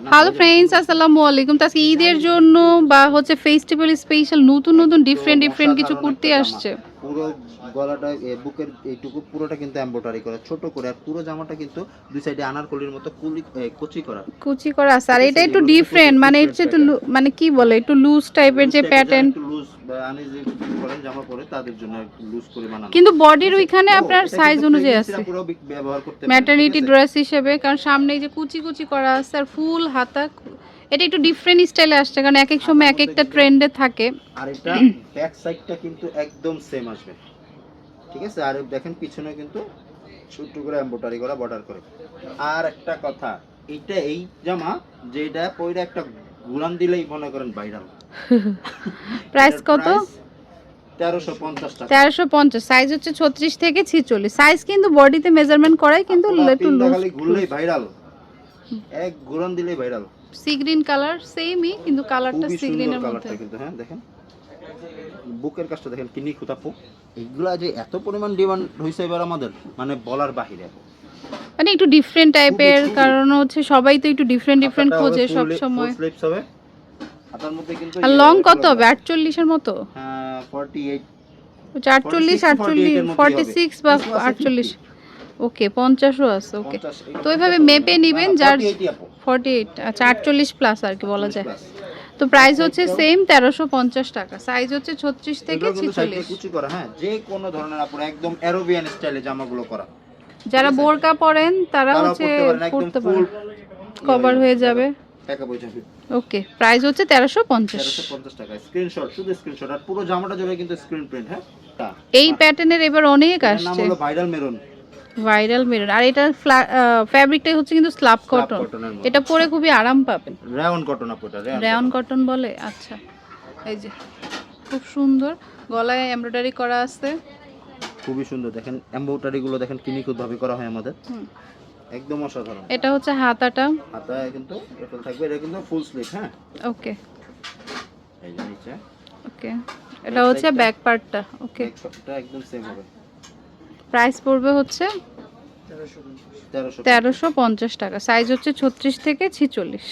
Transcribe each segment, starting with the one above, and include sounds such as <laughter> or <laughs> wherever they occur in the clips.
Hello friends আসসালামু আলাইকুম। তো আজকে ঈদের জন্য বা হচ্ছে ফেস্টিভ্যাল স্পেশাল নতুন নতুন ডিফারেন্ট ডিফারেন্ট কিছু কুর্তি আসছে। পুরো গলাটা বুকের এইটুকু পুরোটা কিন্তু এমব্রয়ডারি করা ছোট করে আর পুরো জামাটা কিন্তু দুই সাইডে আনারকলির মতো কুলি কুচি করা। কুচি করা আছে। আর এটা একটু ডিফারেন্ট মানে হচ্ছে একটু মানে কি বলে একটু লুজ টাইপের যে প্যাটার্ন লুজ বা আনইজি করেন জামা পরে তাদের জন্য লুজ করে বানানো। কিন্তু বডির ওইখানে আপনার সাইজ অনুযায়ী আছে। পুরো ব্যবহার করতে ম্যাটারনিটি ড্রেস হিসেবে কারণ সামনে এই যে কুচি কুচি করা আছে আর ফুল হাতা এটা একটু ডিফারেন্ট স্টাইলে আসছে কারণ এক এক সময় এক একটা ট্রেন্ডে থাকে। আর এটা <clears throat> ব্যাক সাইডটা কিন্তু একদম সেম আসবে। ঠিক আছে? আর দেখেন পিছনে কিন্তু ছোট্ট করে এমব্রয়ডারি করা বর্ডার করে। আর একটা কথা এইটা এই জামা যেটা পরে একটা গুলান দিলেই মনে করেন ভাইরাল <laughs> প্রাইস কত? তেরোশো পঞ্চাশ সাইজ হচ্ছে ছত্রিশ থেকে ছিচল্লিশ। সাইজ কিন্তু বডিতে মেজারমেন্ট করাই কিন্তু একটু তিনটা লুজ খালি ঘুরলেই ভাইরাল এক গুলান দিলেই ভাইরাল সি গ্রিন কালার সেমই কিন্তু কালারটা সি গ্রিনের মধ্যে। কিন্তু হ্যাঁ দেখেন। বুকের কাজটা দেখেন এইগুলা যে এত পরিমাণ ডিমান্ড হয়েছে এবার আমাদের মানে বলার বাহিরে। মানে একটু ডিফারেন্ট টাইপের। কারণ হচ্ছে সবাই তো একটু ডিফারেন্ট ডিফারেন্ট খোঁজে সব সময়। আর লং কত হবে? আটচল্লিশের মতো? হ্যাঁ 48 হচ্ছে আটচল্লিশ আটচল্লিশ ফর্টি সিক্স বা আটচল্লিশ। ওকে পঞ্চাশও আছে ওকে তো ওইভাবে মেপে নিবেন যার ফর্টি এইট আচ্ছা আটচল্লিশ প্লাস আর কি বলা যায়। তো প্রাইস হচ্ছে সেম তেরোশো পঞ্চাশ টাকা। সাইজ হচ্ছে ছত্রিশ থেকে ছিচল্লিশ। হ্যাঁ যে কোনো ধরনের আপুরা একদম অ্যারোবিয়ান স্টাইলে জামাগুলো করা। যারা বোরকা পরেন তারা হচ্ছে পড়তে পারেন পারেন। কভার হয়ে যাবে। টাকা পয়সা ওকে প্রাইস হচ্ছে তেরোশো পঞ্চাশ। 1350 টাকা স্ক্রিনশট শুধু স্ক্রিনশট আর পুরো জামাটা জুড়ে কিন্তু স্ক্রিন প্রিন্ট হ্যাঁ? এই প্যাটার্নের এবার অনেক এটার নাম আসছে। হলো ভাইরাল মেরুন ভাইরাল মেরুন আর এটা ফ্যাব্রিকটাই হচ্ছে কিন্তু স্ল্যাব কটন এটা পরে খুবই আরাম পাবেন। রায়ন কটন আপু এটা রেয়ন কটন বলে? আচ্ছা। এই যে খুব সুন্দর। গলায় এমব্রয়ডারি করা আছে। খুবই সুন্দর। দেখেন এমব্রয়ডারি গুলো দেখেন কি নিখুঁত ভাবে করা হয় আমাদের। একদম অসাধারণ। এটা হচ্ছে হাতাটা। হাতায় কিন্তু এটা থাকবে এটা কিন্তু ফুল স্লিভ হ্যাঁ? ওকে। এই যে নিচে। ওকে। এটা হচ্ছে ব্যাক পার্টটা ওকে। এটা একদম সেম হবে। প্রাইস পড়বে হচ্ছে 1300 তেরোশো পঞ্চাশ টাকা। সাইজ হচ্ছে ছত্রিশ থেকে ছিচল্লিশ।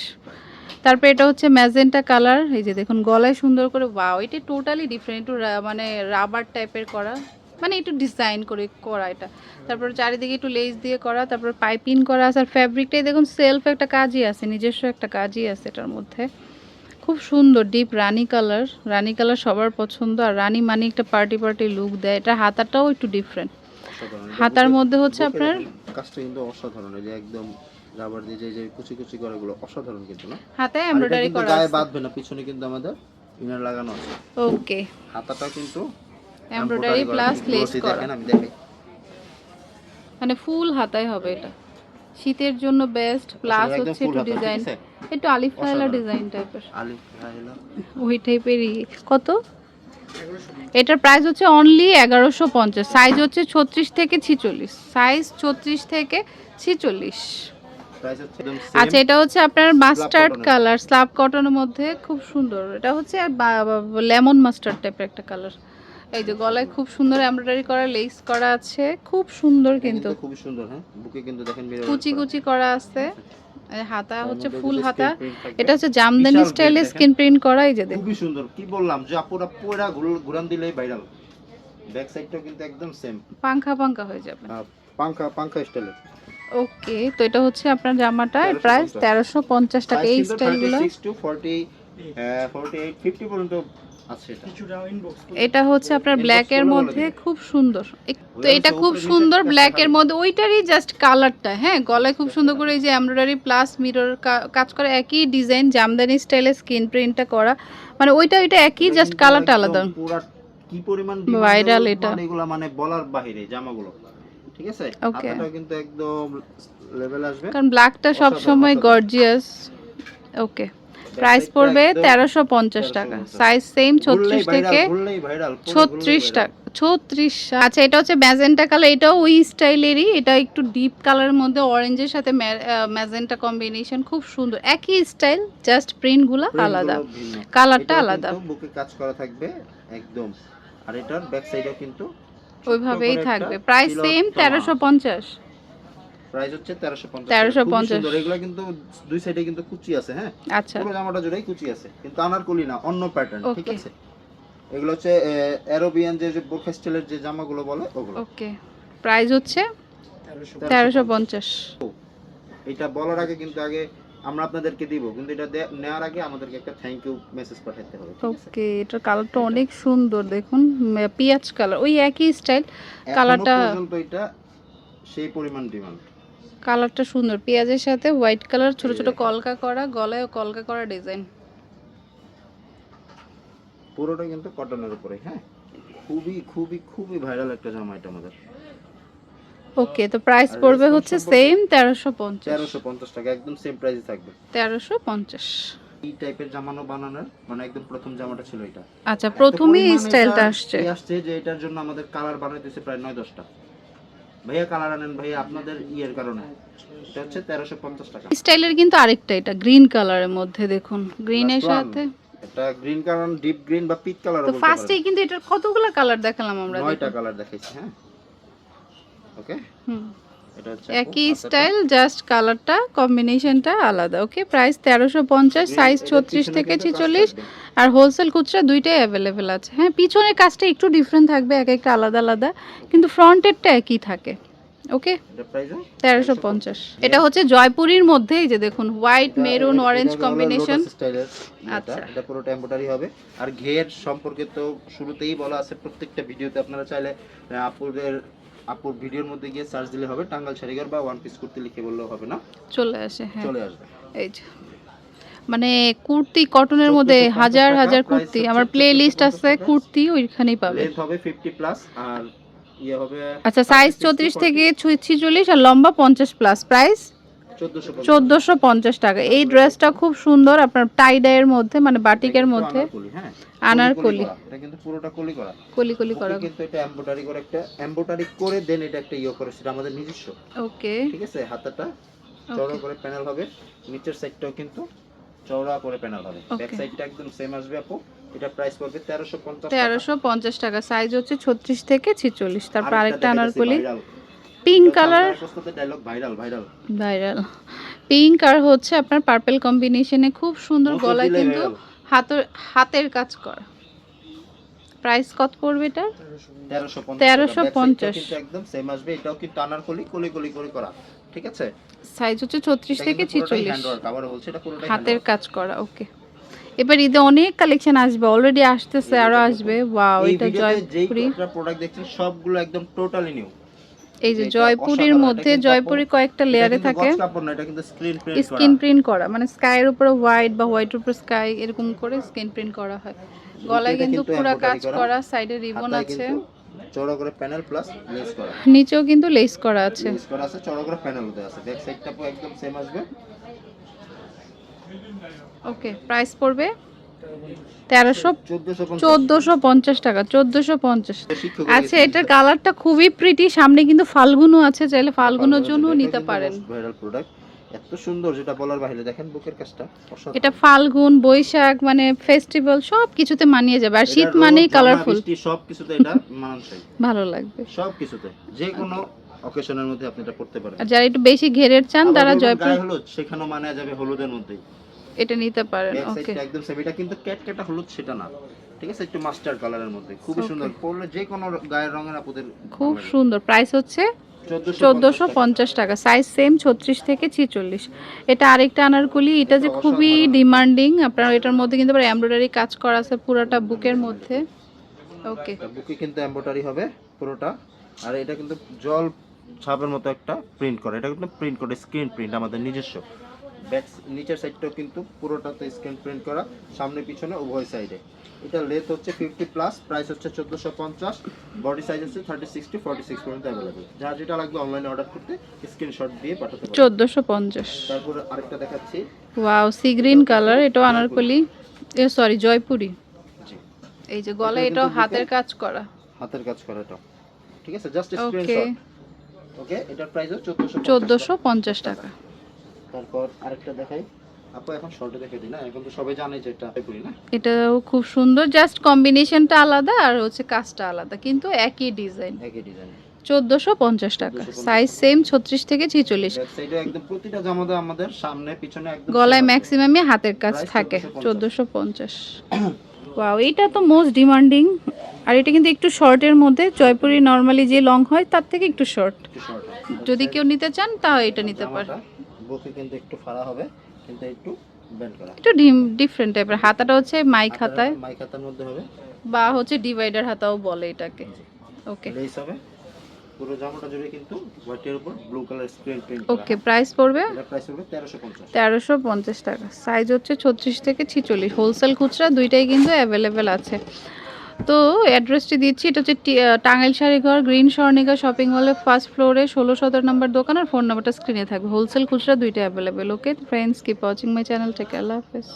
তারপর এটা হচ্ছে ম্যাজেন্টা কালার এই যে দেখুন গলায় সুন্দর করে ওয়াও এটা টোটালি ডিফারেন্ট মানে রাবার টাইপের করা। মানে একটু ডিজাইন করে করা এটা। তারপর চারিদিকে একটু লেস দিয়ে করা তারপর পাইপিং করা আছে। আর ফ্যাব্রিকটাই দেখুন সেলফ একটা কাজই আছে নিজস্ব একটা কাজই আছে এটার মধ্যে। খুব সুন্দর deep rani colour rani colour সবার পছন্দ। আর রানি মানে একটা পার্টি পার্টি লুক দেয়। এটা হাতাটাও একটু ডিফারেন্ট হাতার মধ্যে হচ্ছে আপনার কাজটা কিন্তু অসাধারণ। এই যে একদম রাবার দিয়ে যে যে কুচি কুচি করে গুলো অসাধারণ কিন্তু না? আর এমব্রয়ডারি করা গায়ে বাঁধবে না পিছনে কিন্তু আমাদের ইনার লাগানো আছে। ওকে হাতাটা কিন্তু এমব্রয়ডারি প্লাস লেস করা। দেখেন আমি দেখাই। মানে ফুল হাতায় হবে এটা। শীতের জন্য বেস্ট প্লাস হচ্ছে একটু ডিজাইন একটু আলিফ অসাধারণ। ডিজাইন টাইপের আলিফ। ওই টাইপেরই কত? এটার প্রাইস হচ্ছে অনলি এগারোশো পঞ্চাশ। সাইজ হচ্ছে ছত্রিশ থেকে ছিচল্লিশ। সাইজ ছত্রিশ থেকে ছিচল্লিশ। আচ্ছা এটা হচ্ছে আপনার মাস্টার্ড কালার স্ল্যাব কটনের মধ্যে খুব সুন্দর। এটা হচ্ছে লেমন মাস্টার্ড টাইপের একটা কালার এই যে গলায় খুব সুন্দর এমব্রয়ডারি করা লেস করা আছে। খুব সুন্দর কিন্তু। খুব সুন্দর হ্যাঁ? বুকে কিন্তু দেখেন কুচি কুচি করা আছে। এই হাতা হচ্ছে ফুল হাতা। এটা হচ্ছে জামদানি স্টাইলে স্কিন প্রিন্ট করা এই যে দেখুন। খুবই সুন্দর। কি বললাম যে আপুরা পুরা ঘুর- ঘুরান দিলেই ভাইরাল ব্যাক সাইডটাও কিন্তু একদম সেম পাংখা পাংখা হয়ে যাবে। পাঙ্খা পাঙ্খা স্টাইলের ওকে তো এটা হচ্ছে আপনার জামাটা। প্রাইস 1350 তেরোশো পঞ্চাশ টাকা। এই স্টাইলগুলো 36 টু 40 আহ, 48 50 পর্যন্ত আছে এটা। এটা হচ্ছে আপনার ব্ল্যাক এর মধ্যে খুব সুন্দর। তো এটা খুব সুন্দর ব্ল্যাক এর মধ্যে। ওইটারই জাস্ট কালারটা হ্যাঁ গলায় খুব সুন্দর করে এই যে এমব্রয়ডারি প্লাস মিরর কাজ করে একই ডিজাইন জামদানি স্টাইলে স্কিন প্রিন্টটা করা। মানে ওইটা ওইটা একই জাস্ট কালারটা আলাদা। পুরা কি পরিমাণ Viral এটা। এগুলো মানে বলার বাহিরে জামাগুলো। ঠিক আছে. হাতাটাও কিন্তু একদম লেভেল আসবে। কারণ ব্ল্যাকটা সব সময় গর্জিয়াস ওকে প্রাইস পড়বে তেরোশো পঞ্চাশ টাকা। সাইজ সেম ছত্রিশ থেকে ছত্রিশ টাকা ছত্রিশ আচ্ছা এটা হচ্ছে ম্যাজেন্টা কালার এটাও ওই স্টাইলেরই এটা একটু ডিপ কালারের মধ্যে অরেঞ্জের সাথে ম্যাজেন্টা কম্বিনেশন খুব সুন্দর। একই স্টাইল জাস্ট প্রিন্টগুলো আলাদা। কালারটা আলাদা। বুকে কাজ করা থাকবে একদম। আর এটার ব্যাক সাইডেও কিন্তু ওইভাবেই থাকবে। প্রাইস সেম তেরোশো পঞ্চাশ। প্রাইস হচ্ছে তেরোশো পঞ্চাশ 1350 এগুলো কিন্তু দুই সাইডে কিন্তু কুচি আছে হ্যাঁ? আচ্ছা। পুরো জামাটা জুড়েই কুচি আছে কিন্তু আনারকলি না অন্য প্যাটার্ন ঠিক আছে? এগুলো হচ্ছে অ্যারোবিয়ান যে যে বোরখা স্টাইলের যে জামাগুলো বলে ওগুলো। ওকে প্রাইস হচ্ছে তেরোশো পঞ্চাশ। এটা বলার আগে কিন্তু আগে আমরা আপনাদেরকে দিব কিন্তু এটা নেওয়ার আগে আমাদেরকে একটা থ্যাংক ইউ মেসেজ পাঠাতে হবে ওকে এটার কালারটা অনেক সুন্দর দেখুন পেঁয়াজ কালার ওই একই স্টাইল কালারটা- পর্যন্ত এটা সেই পরিমাণ ডিমান্ড কালারটা সুন্দর। পেঁয়াজের সাথে হোয়াইট কালার ছোট ছোট কলকা করা গলায় কলকা করা ডিজাইন। পুরোটা কিন্তু কটনের উপরে হ্যাঁ? খুবই খুবই খুবই ভাইরাল একটা জামা এটা আমাদের। ওকে তো প্রাইস পড়বে হচ্ছে? সেম তেরোশো পঞ্চাশ। তেরোশো পঞ্চাশ টাকা একদম সেম প্রাইসে থাকবে। তেরোশো পঞ্চাশ। এই টাইপের জামানো বানানোর মানে একদম প্রথম জামাটা ছিল এটা। আচ্ছা প্রথমেই স্টাইলটা আসছে। আসছে যে এটার জন্য আমাদের কালার বানাইতেছে প্রায় নয় দশটা ভাইয়া কালার আনেন ভাইয়া আপনাদের ইয়ের কারণে। এটা হচ্ছে তেরোশো পঞ্চাশ টাকা। স্টাইলের কিন্তু আরেকটা এটা গ্রিন কালারের মধ্যে দেখুন গ্রিনের সাথে। এটা গ্রিন কালার ডিপ গ্রিন বা পিট কালার তো ফার্স্টেই কিন্তু এটার কতগুলো কালার দেখালাম আমরা নয়টা কালার দেখাইছি হ্যাঁ। ওকে হুম। একই স্টাইল জাস্ট কালারটা কম্বিনেশনটা আলাদা ওকে প্রাইস তেরোশো পঞ্চাশ সাইজ ছত্রিশ থেকে ছেচল্লিশ আর হোলসেল খুচরা দুইটাই অ্যাভেলেবেল আছে। হ্যাঁ পিছনের কাজটা একটু ডিফারেন্ট থাকবে এক একটা আলাদা আলাদা কিন্তু ফ্রন্টেরটা একই থাকে ওকে তেরোশো পঞ্চাশ। এটা হচ্ছে জয়পুরীর মধ্যে এই যে দেখুন হোয়াইট মেরুন অরেঞ্জ কম্বিনেশন আচ্ছা। এটা পুরোটা এমব্রয়ডারি হবে। আর ঘের সম্পর্কে তো শুরুতেই বলা আছে প্রত্যেকটা ভিডিওতে আপনারা চাইলে আপুদের আপুর ভিডিওর মধ্যে গিয়ে সার্চ দিলে হবে টাঙ্গাল শাড়িঘর বা ওয়ান পিস কুর্তি লিখে বললেও হবে না? চলে আসে হ্যাঁ। চলে আসবে। এই যে মানে কুর্তি কটনের মধ্যে হাজার হাজার কুর্তি আমার প্লে লিস্ট আছে কুর্তি ওইখানেই পাবে। লেন্থ হবে 50 প্লাস আর ইয়ে হবে আচ্ছা সাইজ চৌত্রিশ থেকে ছিচল্লিশ আর লম্বা পঞ্চাশ প্লাস প্রাইস 1450 চোদ্দোশো পঞ্চাশ। টাকা। এই ড্রেসটা খুব সুন্দর আপনার টাই ডাইয়ের মধ্যে মানে বাটিকের মধ্যে। আনারকলি, হ্যাঁ? এটা কিন্তু পুরোটা কলি করা। কলি কলি করা। কিন্তু এটা এমব্রয়ডারি করে একটা এমব্রয়ডারি করে দেন এটা একটা ইয়ে করে সেটা আমাদের নিজস্ব। ওকে ঠিক আছে? হাতাটা করে প্যানেল হবে। নিচের সাইডটাও কিন্তু চওড়া করে প্যানেল হবে। ব্যাক সাইডটা একদম সেম আসবে আপু। এটা প্রাইস পড়বে 1350 টাকা। তেরোশো পঞ্চাশ টাকা। সাইজ হচ্ছে ছত্রিশ থেকে ছিচল্লিশ। তারপর আরেকটা anarkali. Pink colour dialogue viral viral viral pink আর হচ্ছে আপনার পার্পল কম্বিনেশনে খুব সুন্দর গলায় কিন্তু হাতের হাতের কাজ করা। প্রাইস কত পড়বে এটা 1350 1350 কিন্তু একদম সেম আসবে। এটাও কিন্তু আনারকলি কলি কলি করে করা। ঠিক আছে? সাইজ হচ্ছে ছত্রিশ থেকে ছিচল্লিশ। আবার বলছি এটা পুরোটাই হাতের কাজ করা ওকে এবার ঈদে অনেক কালেকশন আসবে অলরেডি আসতেছে আরও আসবে। ওয়াও এটা জয়পুরি। প্রোডাক্ট দেখছেন সবগুলো একদম টোটালি নিউ এই যে জয়পুরির মধ্যে জয়পুরি কয়েকটা লেয়ারে থাকে। স্কিন প্রিন্ট করা। মানে স্কাইয়ের উপরে হোয়াইট বা হোয়াইটের উপর স্কাই এরকম করে স্কিন প্রিন্ট করা হয়। গলায় কিন্তু পুরো কাজ করা। সাইডে রিবন আছে। চওড়া করে প্যানেল প্লাস লেস করা। নিচেও কিন্তু লেস করা আছে। লেস করা আছে চওড়া করে প্যানেল দেওয়া আছে। ব্যাক সাইডটা একদম সেম আসবে। ওকে প্রাইস পড়বে? তেরোশো চোদ্দোশো পঞ্চাশ। টাকা চোদ্দোশো পঞ্চাশ। আচ্ছা এটার কালারটা খুবই প্রিটি সামনে কিন্তু ফাল্গুনও আছে চাইলে ফাল্গুনের জন্য নিতে পারেন। এত সুন্দর যেটা বলার বাইরে দেখেন বুকের কাজটা এটা ফাল্গুন বৈশাখ মানে ফেস্টিভ্যাল সব কিছুতে মানিয়ে যাবে। আর শীত মানেই কালারফুল বৃষ্টি সব কিছুতে এটা মানানসই। <laughs> ভালো লাগবে। সব কিছুতে যে কোনো অকেশনের মধ্যে আপনি এটা পড়তে পারেন। আর যারা একটু বেশি ঘেরের চান তারা জয়পুর গায়ে হলুদ সেখানেও মানা যাবে হলুদের মধ্যেই। এটা নিতে পারেন ওকে একদম সেম এটা কিন্তু ক্যাট ক্যাটা হলুদ সেটা না। ঠিক আছে? একটু মাস্টার কালারের মধ্যে। Okay. সুন্দর। পরলে যে কোনো গায়ের রঙের আপুদের খুব সুন্দর। প্রাইস হচ্ছে 1450 চোদ্দোশো পঞ্চাশ টাকা। সাইজ সেম ছত্রিশ থেকে ছিচল্লিশ। এটা আরেকটা আনারকলি। এটা যে খুবই ডিমান্ডিং আপনার এটার মধ্যে কিন্তু আবার এমব্রয়ডারি কাজ করা আছে পুরোটা বুকের মধ্যে। ওকে বুকে কিন্তু এমব্রয়ডারি হবে পুরোটা। আর এটা কিন্তু জল ছাপের মতো একটা প্রিন্ট করে। এটা কিন্তু প্রিন্ট করে স্ক্রিন প্রিন্ট আমাদের নিজস্ব। ব্যাক নিচের সাইডটাও কিন্তু পুরোটাতে স্ক্রিন প্রিন্ট করা সামনে পিছনে উভয় সাইডে এটা লেথ হচ্ছে ফিফটি প্লাস প্রাইস হচ্ছে চোদ্দোশো পঞ্চাশ বডি সাইজ হচ্ছে thirty six to forty six পর্যন্ত অ্যাভেলেবল যার যেটা লাগবে অনলাইনে অর্ডার করতে স্ক্রিনশট দিয়ে পাঠাতে চোদ্দোশো পঞ্চাশ। তারপর আরেকটা দেখাচ্ছি। ওয়াও সি গ্রিন কালার এটাও আনারকলি এ সরি জয়পুরি। এই যে গলা এটা এটাও হাতের কাজ করা। হাতের কাজ করা এটা। ঠিক আছে? জাস্ট স্ক্রিনশট ওকে এটার প্রাইস হচ্ছে চোদ্দোশো চোদ্দোশো পঞ্চাশ টাকা। তারপর আরেকটা দেখাই। আপু এখন শর্টে দেখে দিই না? এখন তো সবাই জানে যে এটা করি না। এটাও খুব সুন্দর জাস্ট কম্বিনেশনটা আলাদা আর হচ্ছে কাজটা আলাদা কিন্তু একই ডিজাইন একই ডিজাইন চোদ্দোশো পঞ্চাশ টাকা। সাইজ সেম ছত্রিশ থেকে ছিচল্লিশ। গলায় ম্যাক্সিমামই হাতের কাজ থাকে। 1450 চোদ্দোশো পঞ্চাশ। ওয়াও এইটা তো মোস্ট ডিমান্ডিং আর এটা কিন্তু একটু শর্টের মধ্যে। জয়পুরি নর্মালি যে লং হয় তার থেকে একটু শর্ট। যদি কেউ নিতে চান তাও এটা নিতে পারে বুকে কিন্তু একটু ফাড়া হবে কিন্তু একটু ব্যান্ড করা একটু ডিফারেন্ট টাইপের হাতাটা হচ্ছে মাইক হাতায়। মাইক হাতার মধ্যে হবে। বা হচ্ছে ডিভাইডার হাতাও বলে এটাকে। ওকে লেস হবে। পুরো জামাটা জুড়ে কিন্তু হোয়াইটের উপর blue colour screen print okay price পড়বে? এটা প্রাইস হবে 1350 তেরোশো পঞ্চাশ টাকা। সাইজ হচ্ছে ছত্রিশ থেকে ছিচল্লিশ। হোলসেল খুচরা দুইটাই কিন্তু অ্যাভেলেবেল আছে। তো অ্যাড্রেসটি দিচ্ছি, এটা হচ্ছে টাঙ্গাইল শাড়িঘর, গ্রিন স্বর্ণিকা শপিং মলের ফার্স্ট ফ্লোরে, ষোলো সতেরো নম্বর দোকান আর ফোন নাম্বারটা স্ক্রিনে থাকবে। হোলসেল খুচরা দুইটা available okay friends keep watching my channel থেকে আল্লাহ হাফেজ।